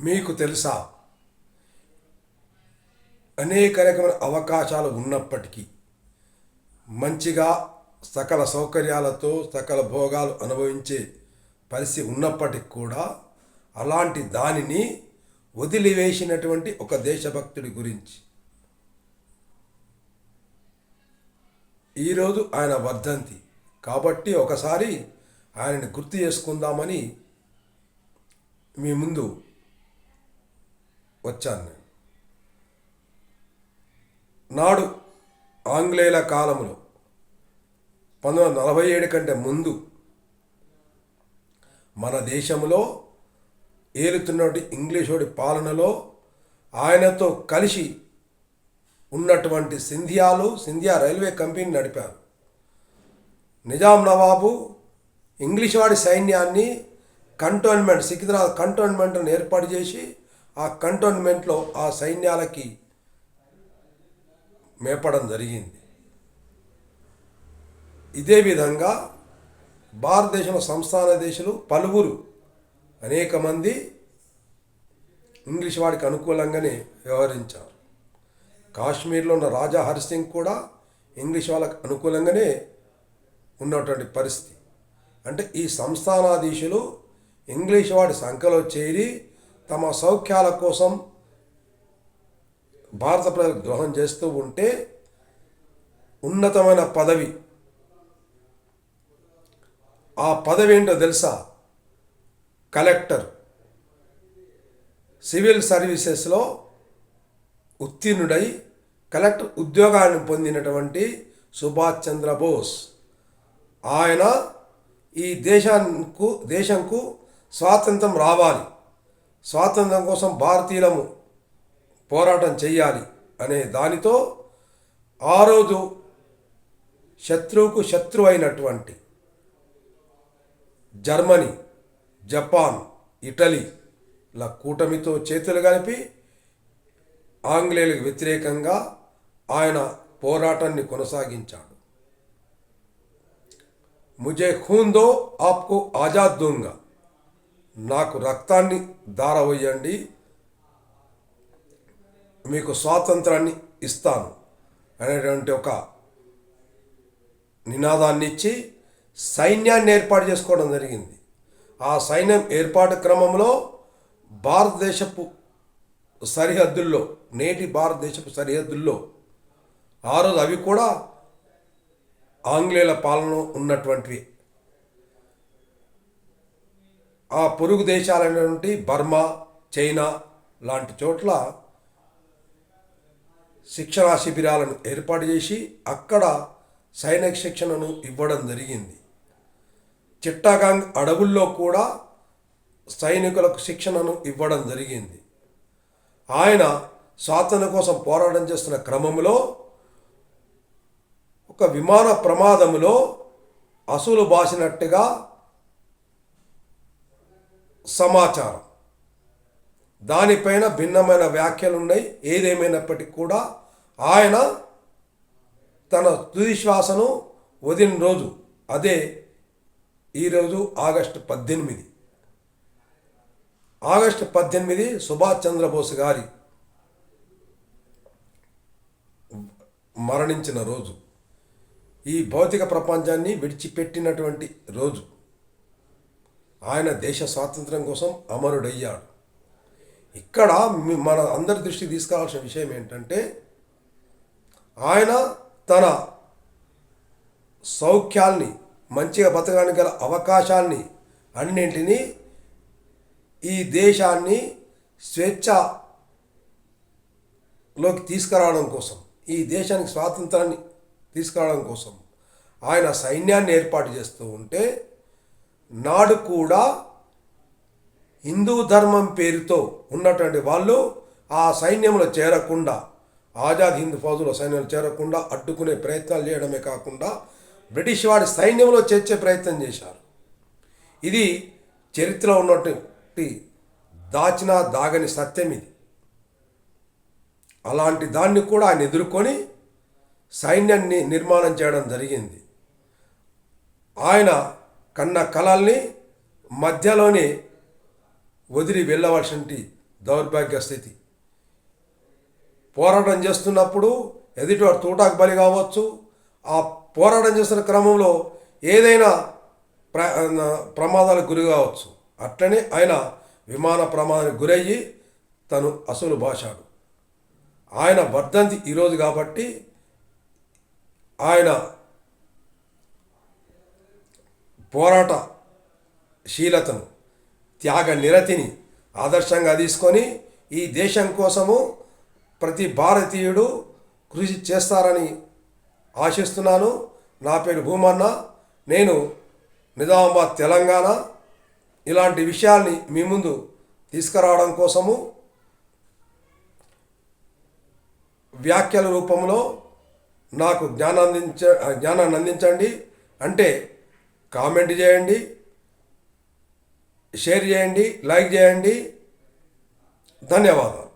మీకు తెలుసా? అనేక రకమైన అవకాశాలు ఉన్నప్పటికీ మంచిగా సకల సౌకర్యాలతో సకల భోగాలు అనుభవించే పరిస్థితి ఉన్నప్పటికి కూడా అలాంటి దానిని వదిలివేసినటువంటి ఒక దేశభక్తుడి గురించి. ఈరోజు ఆయన వర్ధంతి. కాబట్టి ఒకసారి ఆయనని గుర్తు చేసుకుందామని మీ ముందు వచ్చాను నేను. నాడు ఆంగ్లేయుల కాలంలో పంతొమ్మిది వందల నలభై ఏడు కంటే ముందు మన దేశంలో ఏలుతున్నటువంటి ఇంగ్లీషోడి పాలనలో ఆయనతో కలిసి ఉన్నటువంటి సింధియాలు సింధియా రైల్వే కంపెనీ నడిపారు. నిజాం నవాబు ఇంగ్లీష్ వాడి సైన్యాన్ని కంటోన్మెంట్ సికింద్రాబాద్ కంటోన్మెంట్ను ఏర్పాటు చేసి ఆ కంటోన్మెంట్లో ఆ సైన్యాలకి మేపడం జరిగింది. ఇదే విధంగా భారతదేశంలో సంస్థాన దేశాలు పలువురు అనేక మంది ఇంగ్లీష్ వాడికి అనుకూలంగానే వ్యవహరించారు. కాశ్మీర్లో ఉన్న రాజా హరిసింగ్ కూడా ఇంగ్లీష్ వాళ్ళకి అనుకూలంగానే ఉన్నటువంటి పరిస్థితి. అంటే ఈ సంస్థానాధీశులు ఇంగ్లీష్ వాడి సంఖ్యలో చేరి తమ సౌఖ్యాల కోసం భారత ప్రజలు ద్రోహం చేస్తూ ఉంటే ఉన్నతమైన పదవి. ఆ పదవి ఏంటో తెలుసా? కలెక్టర్. సివిల్ సర్వీసెస్లో ఉత్తీర్ణుడై కలెక్టర్ ఉద్యోగాన్ని పొందినటువంటి సుభాష్ చంద్రబోస్ ఆయన ఈ దేశానికి దేశంకు స్వాతంత్రం రావాలి. స్వాతంత్రం కోసం భారతీయులము పోరాటం చేయాలి అనే దానితో ఆ రోజు శత్రువుకు శత్రువు అయినటువంటి జర్మనీ జపాన్ ఇటలీల కూటమితో చేతులు కలిపి ఆంగ్లేయులకు వ్యతిరేకంగా ఆయన పోరాటాన్ని కొనసాగించాడు. ముజే ఖూన్ దో ఆప్కు ఆజాద్ దూంగా. నాకు రక్తాన్ని దారవయ్యండి. మీకు స్వాతంత్రాన్ని ఇస్తాను అనేటువంటి ఒక నినాదాన్ని ఇచ్చి సైన్యాన్ని ఏర్పాటు చేసుకోవడం జరిగింది. ఆ సైన్యం ఏర్పాటు క్రమంలో భారతదేశపు సరిహద్దుల్లో నేటి భారతదేశపు సరిహద్దుల్లో ఆ రోజు అవి కూడా ఆంగ్లేయుల పాలన ఉన్నటువంటివి ఆ పొరుగు దేశాలైనటువంటి బర్మా చైనా లాంటి చోట్ల శిక్షణా శిబిరాలను ఏర్పాటు చేసి అక్కడ సైనిక శిక్షణను ఇవ్వడం జరిగింది. చిట్టాగాంగ్ అడవుల్లో కూడా సైనికులకు శిక్షణను ఇవ్వడం జరిగింది. ఆయన స్వాతంత్ర కోసం పోరాటం చేస్తున్న క్రమంలో ఒక విమాన ప్రమాదంలో అసూలు బాసినట్టుగా సమాచారం. దానిపైన భిన్నమైన వ్యాఖ్యలు ఉన్నాయి ఏదేమైనప్పటికీ కూడా ఆయన తన తుది శ్వాసను వదిలిన రోజు అదే ఈరోజు ఆగస్టు పద్దెనిమిది. ఆగస్టు పద్దెనిమిది సుభాష్ చంద్రబోస్ గారి మరణించిన రోజు. ఈ భౌతిక ప్రపంచాన్ని విడిచిపెట్టినటువంటి రోజు. ఆయన దేశ స్వాతంత్రం కోసం అమరుడయ్యాడు. ఇక్కడ మన అందరి దృష్టికి తీసుకురావాల్సిన విషయం ఏంటంటే ఆయన తన సౌఖ్యాల్ని మంచిగా బతకడానికి గల అవకాశాల్ని అన్నింటినీ ఈ దేశాన్ని స్వేచ్ఛలోకి తీసుకురావడం కోసం ఈ దేశానికి స్వాతంత్రాన్ని తీసుకురావడం కోసం ఆయన సైన్యాన్ని ఏర్పాటు చేస్తూ ఉంటే నాడు కూడా హిందూ ధర్మం పేరుతో ఉన్నటువంటి వాళ్ళు ఆ సైన్యంలో చేరకుండా ఆజాద్ హింద్ ఫౌజుల సైన్యంలో చేరకుండా అడ్డుకునే ప్రయత్నాలు చేయడమే కాకుండా బ్రిటిష్ వాడి సైన్యంలో చేర్చే ప్రయత్నం చేశారు. ఇది చరిత్రలో ఉన్నటువంటి దాచిన దాగని సత్యం ఇది. అలాంటి దాన్ని కూడా ఆయన ఎదుర్కొని సైన్యాన్ని నిర్మాణం చేయడం జరిగింది. ఆయన కన్న కళల్ని మధ్యలోనే వదిలి వెళ్ళవలసిన దౌర్భాగ్య స్థితి. పోరాటం చేస్తున్నప్పుడు ఎదుటివాడు తూటాకు బలి కావచ్చు. ఆ పోరాటం చేస్తున్న క్రమంలో ఏదైనా ప్ర ప్రమాదాలకు గురి కావచ్చు. అట్లనే ఆయన విమాన ప్రమాదానికి గురయ్యి తను అసలు భాషాడు ఆయన వర్ధంతి ఈరోజు కాబట్టి ఆయన పోరాట శీలతను త్యాగ నిరతిని ఆదర్శంగా తీసుకొని ఈ దేశం కోసము ప్రతి భారతీయుడు కృషి చేస్తారని ఆశిస్తున్నాను. నా పేరు భూమన్న. నేను నిజామాబాద్ తెలంగాణ ఇలాంటి విషయాల్ని మీ ముందు తీసుకురావడం కోసము వ్యాఖ్యల రూపంలో నాకు జ్ఞానాన్నించ జ్ఞానాన్ని అందించండి అంటే కామెంట్ చేయండి షేర్ చేయండి లైక్ చేయండి. ధన్యవాదాలు.